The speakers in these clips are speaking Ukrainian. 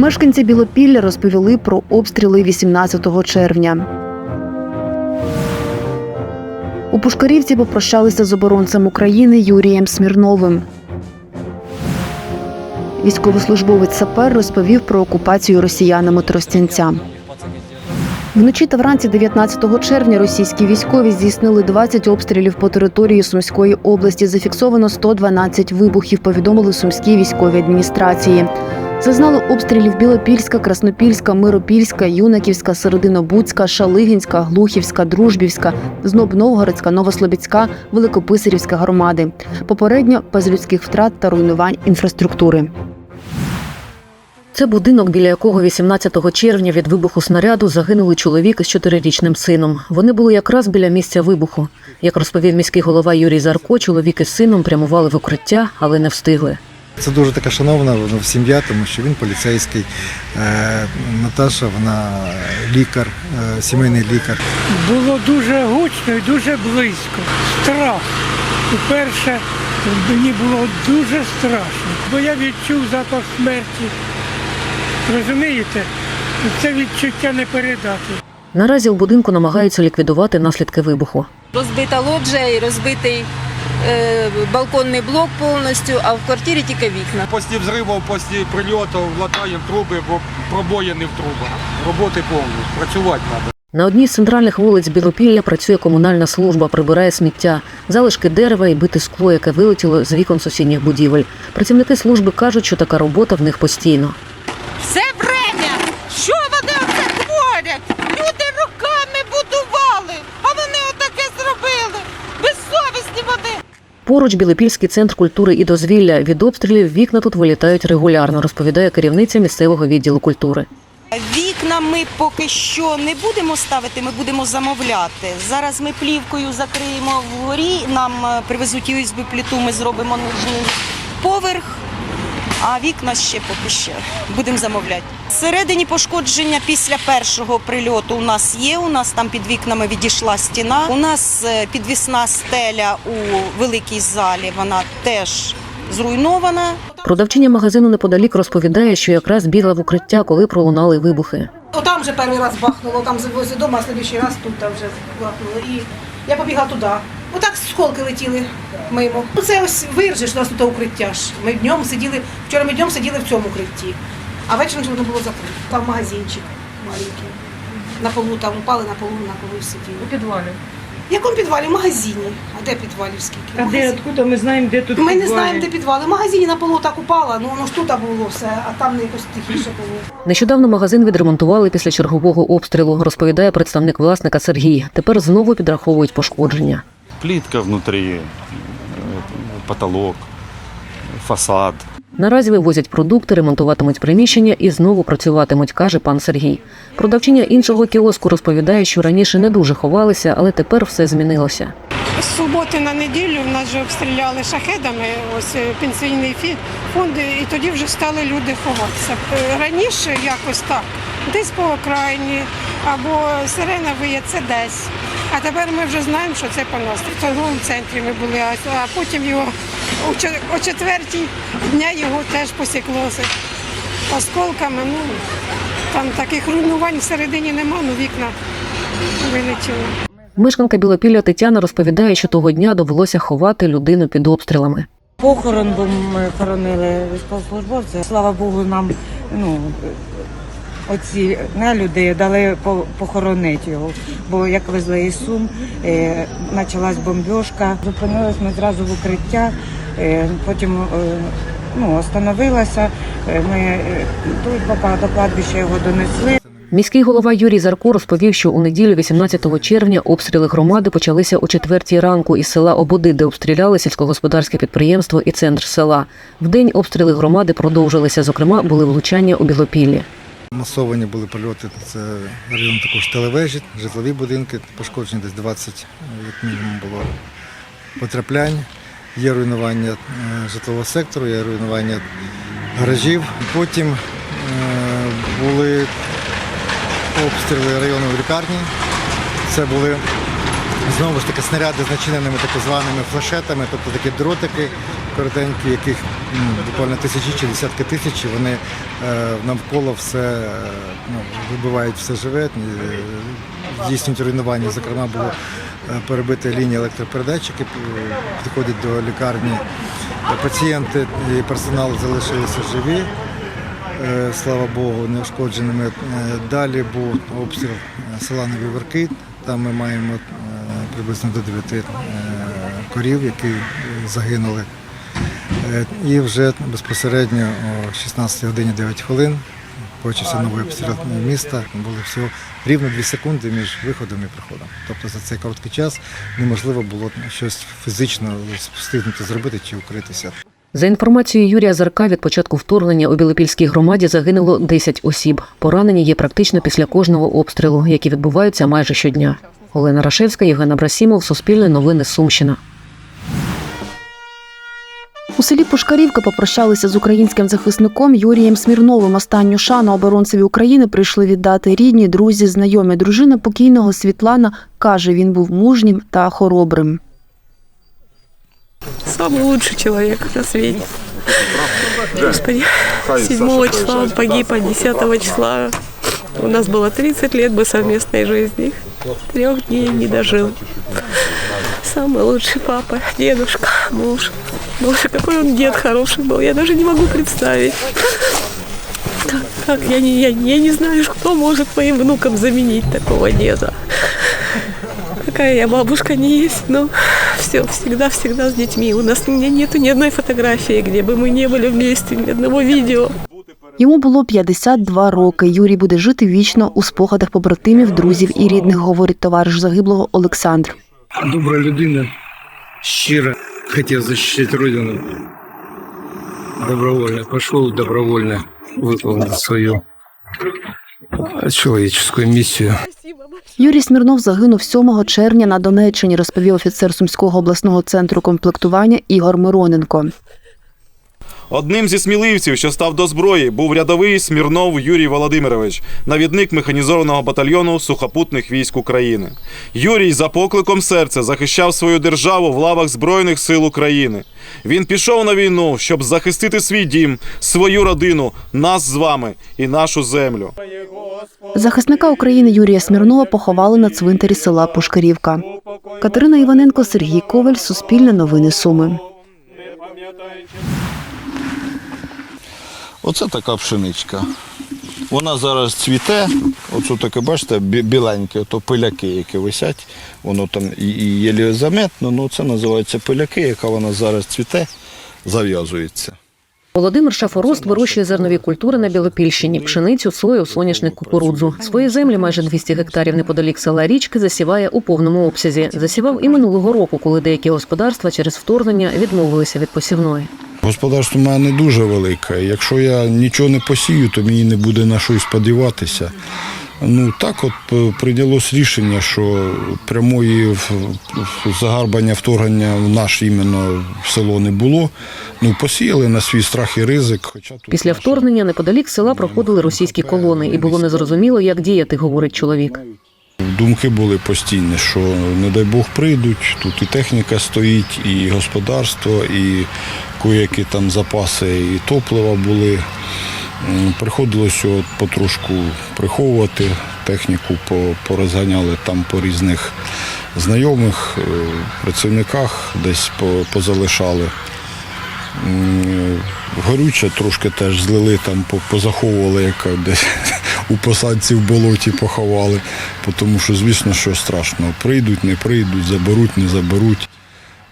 Мешканці Білопілля розповіли про обстріли 18 червня. У Пушкарівці попрощалися з оборонцем України Юрієм Смірновим. Військовослужбовець сапер розповів про окупацію росіянами Тростянця. Вночі та вранці 19 червня російські військові здійснили 20 обстрілів по території Сумської області. Зафіксовано 112 вибухів. Повідомили сумські військові адміністрації. Зазнали обстрілів Білопільська, Краснопільська, Миропільська, Юнаківська, Серединобудська, Шалигінська, Глухівська, Дружбівська, Зноб Новгородська, Новослобідська, Великописарівська громади. Попередньо без людських втрат та руйнувань інфраструктури. Це будинок, біля якого 18 червня від вибуху снаряду загинули чоловік із чотирирічним сином. Вони були якраз біля місця вибуху. Як розповів міський голова Юрій Зарко, чоловік із сином прямували в укриття, але не встигли. Це дуже така шановна сім'я, тому що він поліцейський. Е, Наташа, вона лікар, е, сімейний лікар. Було дуже гучно і дуже близько. Страх. Уперше мені було дуже страшно, бо я відчув запах смерті. Розумієте? Це відчуття не передати. Наразі у будинку намагаються ліквідувати наслідки вибуху. Розбита лоджія і розбитий балконний блок повністю, а в квартирі тільки вікна. Після взривів, після прильотів латаємо труби, бо пробоїни в трубах. Роботи повні, працювати треба. На одній з центральних вулиць Білопілля працює комунальна служба, прибирає сміття, залишки дерева і бите скло, яке вилетіло з вікон сусідніх будівель. Працівники служби кажуть, що така робота в них постійно. Все время. Що вони оце творять? Люди руками будували, а вони отаке зробили. Безсовісні вони. Поруч Білопільський центр культури і дозвілля. Від обстрілів вікна тут вилітають регулярно, розповідає керівниця місцевого відділу культури. Вікна ми поки що не будемо ставити, ми будемо замовляти. Зараз ми плівкою закриємо вгорі, нам е, привезуть USB пліту ми зробимо нижній поверх, а вікна ще поки що будемо замовляти. Всередині пошкодження після першого прильоту у нас є. У нас там під вікнами відійшла стіна. У нас е, підвісна стеля у великій залі, вона теж зруйнована. Продавчиня магазину неподалік розповідає, що якраз бігла в укриття, коли пролунали вибухи. Отам вже перший раз бахнуло, там возле дома, а следующий раз тут там вже бахнуло. І я побігла туди. Отак сколки летіли мимо. Ну це ось виржеш, у нас тут укриття ж. Ми днем сиділи, вчора ми днем сиділи в цьому укритті, а вечором ж воно було закрито. Там магазинчик маленький. На полу там упали, на полу, на полу сиділи. У підвалі. В якому підвалі? В магазині. А де підвалів скільки? А де Магазин. откуда ми знаємо, де тут Ми не підвали? знаємо, де підвали. В магазині на полу так упала, ну воно ж тут було все, а там якось тихіше було. Нещодавно магазин відремонтували після чергового обстрілу, розповідає представник власника Сергій. Тепер знову підраховують пошкодження. Плитка внутри, э, потолок, фасад. Наразі вивозять продукти, ремонтуватимуть приміщення і знову працюватимуть, каже пан Сергій. Продавчиня іншого кіоску розповідає, що раніше не дуже ховалися, але тепер все змінилося. З суботи на неділю в нас вже обстріляли шахедами, ось е, пенсійний фі- фонд, і тоді вже стали люди ховатися. Е, Раніше якось так, десь по окраїні, або сирена виє, це десь. А тепер ми вже знаємо, що це по нас. В торговому центрі ми були, а- потім його о о четвертій дня його теж посіклося осколками. Ну, там таких руйнувань всередині нема, ну вікна вилетіли. Мешканка Білопілля Тетяна розповідає, що того дня довелося ховати людину під обстрілами. Похорон, бо ми хоронили військовослужбовця. Слава Богу, нам ну, оці нелюди дали похоронити його. Бо як везли із Сум, е, почалась бомбьошка. Зупинились ми зразу в укриття, е, потім е, ну, остановилася. Ми тут до кладбища його донесли. Міський голова Юрій Зарко розповів, що у неділю 18 червня обстріли громади почалися о четвертій ранку із села Ободи, де обстріляли сільськогосподарське підприємство і центр села. Вдень обстріли громади продовжилися. Зокрема, були влучання у Білопіллі. Масовані були польоти. Це район також телевежі, житлові будинки, пошкоджені десь 20, як мінімум було потраплянь. Є руйнування е, житлового сектору, є руйнування гаражів. Потім е, були обстріли районної лікарні. Це були знову ж таки снаряди з начиненими так званими флешетами, тобто такі дротики, коротенькі, яких ну, буквально тисячі чи десятки тисяч, вони е, навколо все е, ну, вибивають все живе, е, здійснюють руйнування. Зокрема, було е, перебита лінія електропередач, які підходять до лікарні. Пацієнти і персонал залишилися живі. Слава Богу, неушкодженими. Далі був обстріл села Нові Верки. Там ми маємо приблизно до 9 е, корів, які загинули. І вже безпосередньо о 16 годині 9 хвилин почався новий обстріл міста. Було всього рівно 2 секунди між виходом і приходом. Тобто за цей короткий час неможливо було щось фізично встигнути зробити чи укритися. За інформацією Юрія Зарка, від початку вторгнення у Білопільській громаді загинуло 10 осіб. Поранені є практично після кожного обстрілу, які відбуваються майже щодня. Олена Рашевська, Євген Абрасімов, Суспільне новини Сумщина. У селі Пушкарівка попрощалися з українським захисником Юрієм Смірновим. Останню шану оборонцеві України прийшли віддати рідні, друзі, знайомі. Дружина покійного Світлана каже, він був мужнім та хоробрим. Самый лучший человек на свете. Господи, 7 числа он погиб, а 10 числа у нас было 30 лет бы совместной жизни. Трех дней не дожил. Самый лучший папа, дедушка, муж. Боже, какой он дед хороший был, я даже не могу представить. Как, как я, не, я, я не знаю, кто может моим внукам заменить такого деда. Какая я бабушка не есть, но все, всегда-всегда с детьми. У нас у меня нету ни одной фотографии, где бы мы не были вместе, ни одного видео. Йому було 52 роки. Юрій буде жити вічно у спогадах побратимів, друзів і рідних, говорить товариш загиблого Олександр. Добра людина, щиро хотів захищати родину. Добровольно пішов, добровольно виконав свою чоловічську місію. Юрій Смірнов загинув 7 червня на Донеччині, розповів офіцер Сумського обласного центру комплектування Ігор Мироненко. Одним зі сміливців, що став до зброї, був рядовий Смірнов Юрій Володимирович, навідник механізованого батальйону сухопутних військ України. Юрій за покликом серця захищав свою державу в лавах Збройних сил України. Він пішов на війну, щоб захистити свій дім, свою родину, нас з вами і нашу землю. Захисника України Юрія Смірнова поховали на цвинтарі села Пушкарівка. Катерина Іваненко, Сергій Коваль, Суспільне новини Суми. Оце така пшеничка. Вона зараз цвіте, оце таке, бачите, біленьке, то пиляки, які висять. Воно там і, і єлі заметно, ну це називається пиляки, яка вона зараз цвіте, зав'язується. Володимир Шафорост вирощує зернові культури на Білопільщині, пшеницю, сою, соняшник, кукурудзу. Свої землі майже 200 гектарів неподалік села Річки засіває у повному обсязі. Засівав і минулого року, коли деякі господарства через вторгнення відмовилися від посівної. Господарство в мене не дуже велике. Якщо я нічого не посію, то мені не буде на щось сподіватися. Ну так от е, прийнялось рішення, що прямої загарбання вторгнення в наш іменно село не було. Ну посіяли на свій страх і ризик. Хоча тут Після вторгнення неподалік села проходили російські колони, і було незрозуміло, як діяти, говорить чоловік. Думки були постійні, що не дай Бог прийдуть, тут і техніка стоїть, і господарство, і коякі там запаси, і топлива були. Приходилося от потрошку приховувати техніку, порозганяли там по різних знайомих, е, працівниках, десь позалишали. Горюче трошки теж злили, там позаховували, як десь у посадці в болоті поховали. Тому що, звісно, що страшно. Прийдуть, не прийдуть, заберуть, не заберуть.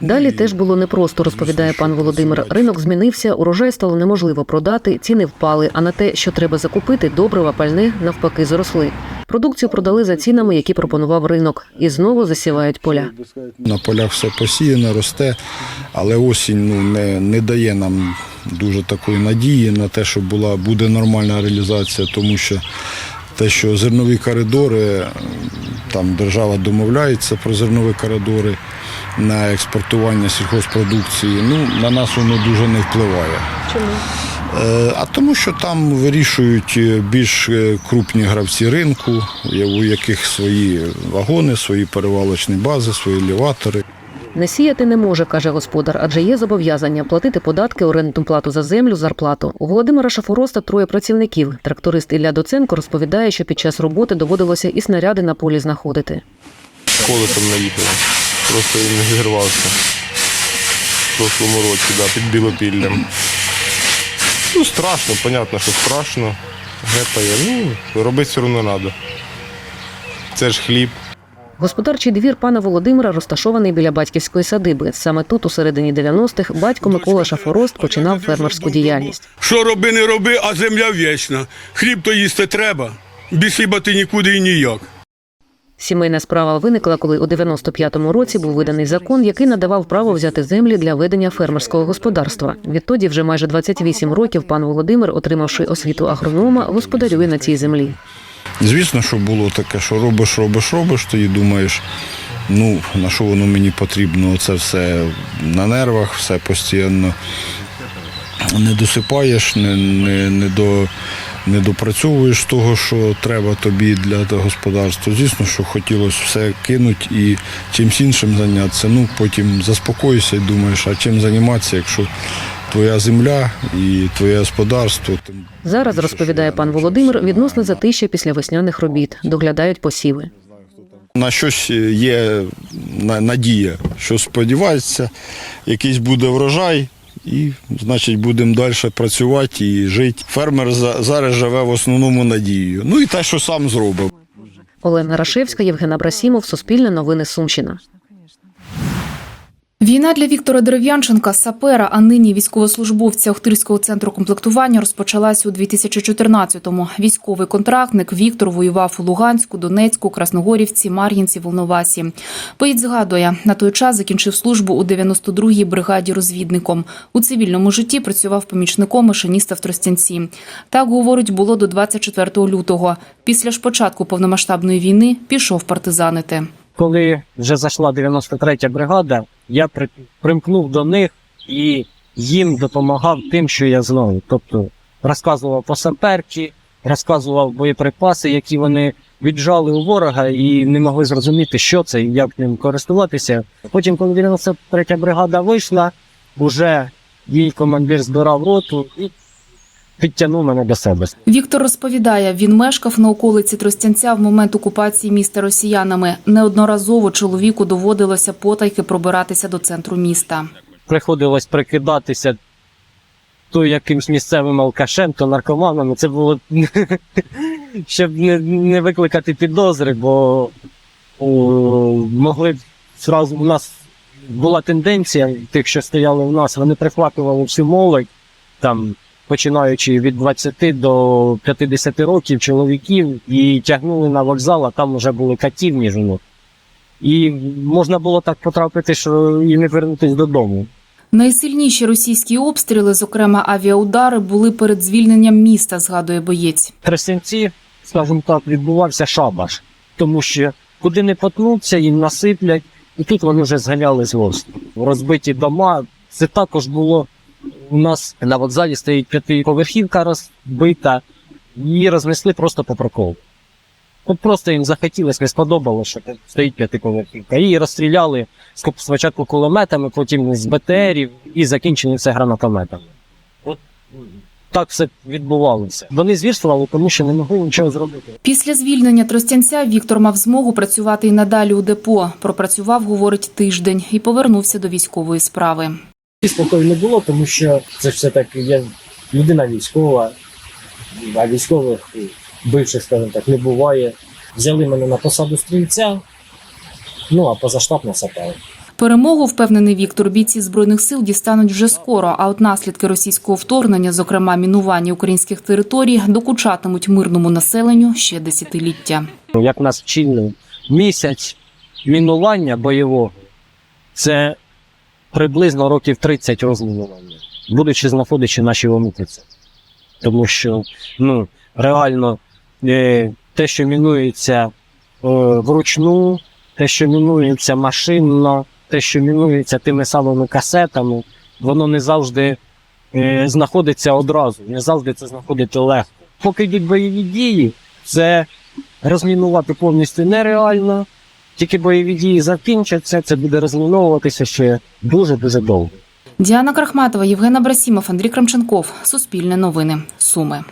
Далі теж було непросто, розповідає пан Володимир. Ринок змінився, урожай стало неможливо продати, ціни впали. А на те, що треба закупити, добрива, пальне навпаки зросли. Продукцію продали за цінами, які пропонував ринок, і знову засівають поля. На полях все посіяно, росте, але осінь ну, не, не дає нам дуже такої надії на те, що була, буде нормальна реалізація, тому що те, що зернові коридори, там держава домовляється про зернові коридори на експортування сільхозпродукції, ну, на нас воно дуже не впливає. Чому? Е, А тому, що там вирішують е, більш е, крупні гравці ринку, у яких свої вагони, свої перевалочні бази, свої елеватори. Не сіяти не може, каже господар, адже є зобов'язання платити податки, орендну плату за землю, зарплату. У Володимира Шафороста троє працівників. Тракторист Ілля Доценко розповідає, що під час роботи доводилося і снаряди на полі знаходити. Колесом наїхали. Просто він не зірвався. В прошлому році, да, під білопіллям. Ну, страшно, понятно, що страшно. Гепає. Ну, робити все одно треба. Це ж хліб. Господарчий двір пана Володимира розташований біля батьківської садиби. Саме тут, у середині 90-х, батько Микола Шафорост починав фермерську діяльність. Що роби, не роби, а земля вічна. Хліб то їсти треба. Без хліба ти нікуди і ніяк. Сімейна справа виникла, коли у 95-му році був виданий закон, який надавав право взяти землі для ведення фермерського господарства. Відтоді вже майже 28 років пан Володимир, отримавши освіту агронома, господарює на цій землі. Звісно, що було таке, що робиш, робиш, робиш, тоді думаєш, ну, на що воно мені потрібно, це все на нервах, все постійно не досипаєш, не, не, не, до, не допрацьовуєш того, що треба тобі для господарства. Звісно, що хотілося все кинути і чимось іншим зайнятися. Ну, потім заспокоїшся і думаєш, а чим займатися, якщо твоя земля і твоє господарство. тим Зараз розповідає пан Володимир відносно затища після весняних робіт. Доглядають посіви. На щось є на- надія, що сподівається, якийсь буде врожай, і, значить, будемо далі працювати і жити. Фермер за- зараз живе в основному надією. Ну і те, що сам зробив. Олена Рашевська, Євген Абрасімов, Суспільне новини Сумщина. Війна для Віктора Дерев'янченка, сапера, а нині військовослужбовця Охтирського центру комплектування розпочалась у 2014-му. Військовий контрактник Віктор воював у Луганську, Донецьку, Красногорівці, Мар'їнці, Волновасі. Боєць згадує, на той час закінчив службу у 92-й бригаді розвідником. У цивільному житті працював помічником машиніста в Тростянці. Так, говорить, було до 24 лютого. Після ж початку повномасштабної війни пішов партизанити. Коли вже зайшла 93-я бригада, я при, примкнув до них і їм допомагав тим, що я знав. Тобто розказував по саперці, розказував боєприпаси, які вони віджали у ворога і не могли зрозуміти, що це і як ним користуватися. Потім, коли 93-я бригада вийшла, уже її командир збирав роту і підтягнув мене до себе. Віктор розповідає, він мешкав на околиці Тростянця в момент окупації міста росіянами. Неодноразово чоловіку доводилося потайки пробиратися до центру міста. приходилось прикидатися то якимсь місцевим алкашем, то наркоманом. Це було щоб не, не викликати підозри, бо о, могли зразу у нас була тенденція, тих, що стояли у нас, вони прихватували всю молодь, там, починаючи від 20 до 50 років чоловіків, і тягнули на вокзал, а там вже були катівні жінок. І можна було так потрапити, що і не вернутися додому. Найсильніші російські обстріли, зокрема авіаудари, були перед звільненням міста, згадує боєць. В Тростянці, скажімо так, відбувався шабаш, тому що куди не потнуться, їм насиплять, і тут вони вже зганяли злость. Розбиті дома. Це також було у нас на вокзалі стоїть п'ятиповерхівка розбита, її рознесли просто по проколу. От просто їм захотілося, не сподобалося, що стоїть п'ятиповерхівка. Її розстріляли спочатку кулеметами, потім з БТРів і закінчили все гранатометами. От так все відбувалося. Вони звірствували, тому що не могли нічого зробити. Після звільнення Тростянця Віктор мав змогу працювати і надалі у депо. Пропрацював, говорить, тиждень і повернувся до військової справи. І спокою не було, тому що це ж все таки є людина військова, а військових бивших, скажімо так, не буває. Взяли мене на посаду стрільця, ну а позаштатно сапер. Перемогу, впевнений Віктор, бійці збройних сил дістануть вже скоро. А от наслідки російського вторгнення, зокрема мінування українських територій, докучатимуть мирному населенню ще десятиліття. Ну, Як нас вчили місяць мінування бойового, це приблизно років 30 розмінування, будучи знаходячи наші ломитиці. Тому що ну, реально е, те, що мінується е, вручну, те, що мінується машинно, те, що мінується тими самими касетами, воно не завжди е, знаходиться одразу, не завжди це знаходити легко. Поки йдуть бойові дії, це розмінувати повністю нереально. Тільки бойові дії закінчаться, це буде розміновуватися ще дуже дуже довго. Діана Крахматова, Євген Абрасімов, Андрій Крамченков. Суспільне новини. Суми.